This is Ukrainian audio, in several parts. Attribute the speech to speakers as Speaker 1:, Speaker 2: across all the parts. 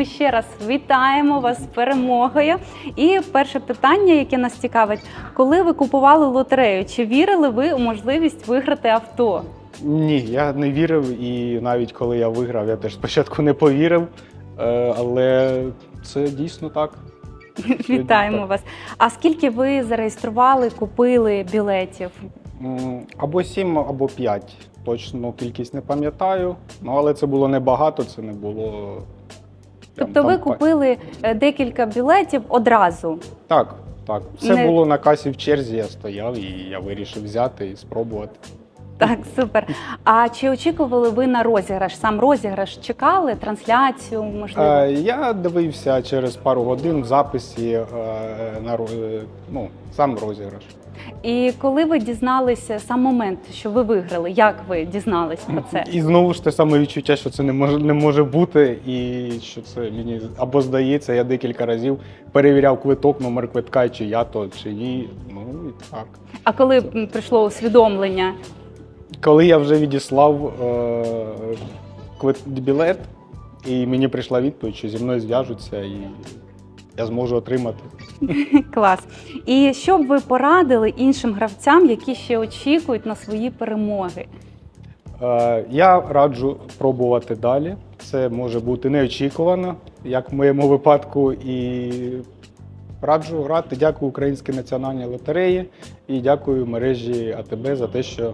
Speaker 1: ми ще раз вітаємо вас з перемогою. І перше питання, яке нас цікавить, коли ви купували лотерею, чи вірили ви у можливість виграти авто?
Speaker 2: Ні, я не вірив, і навіть коли я виграв, я теж спочатку не повірив. Е, Але це дійсно так.
Speaker 1: Вітаємо
Speaker 2: так.
Speaker 1: вас. А скільки ви зареєстрували, купили білетів?
Speaker 2: Або сім, або п'ять. Точну кількість не пам'ятаю. Ну, але це було небагато, це не було.
Speaker 1: Тобто ви купили е, декілька білетів одразу.
Speaker 2: Так, так. Все
Speaker 1: Не-
Speaker 2: було на касі в черзі, я стояв і я вирішив взяти і спробувати.
Speaker 1: Так, супер. А чи очікували ви на розіграш? Сам розіграш чекали, трансляцію, можливо?
Speaker 2: Е, Я дивився через пару годин в записі е, на ро- е, ну, сам розіграш.
Speaker 1: І коли ви дізналися сам момент, що ви виграли, як ви дізнались про це?
Speaker 2: І знову ж те саме відчуття, що це не може не може бути, і що це мені або здається, я декілька разів перевіряв квиток, номер квитка, чи я то, чи ні. Ну і так.
Speaker 1: А коли м, прийшло усвідомлення?
Speaker 2: Коли я вже відіслав е, квит білет, і мені прийшла відповідь, що зі мною зв'яжуться, і я зможу отримати.
Speaker 1: Клас. І що б ви порадили іншим гравцям, які ще очікують на свої перемоги?
Speaker 2: Е, Я раджу пробувати далі. Це може бути неочікувано, як в моєму випадку. І раджу грати. Дякую Українській національній лотереї і дякую мережі АТБ за те, що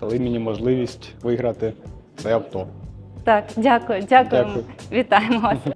Speaker 2: дали мені можливість виграти це авто.
Speaker 1: Так, дякую, дякуємо.
Speaker 2: Дякую.
Speaker 1: Вітаємо вас.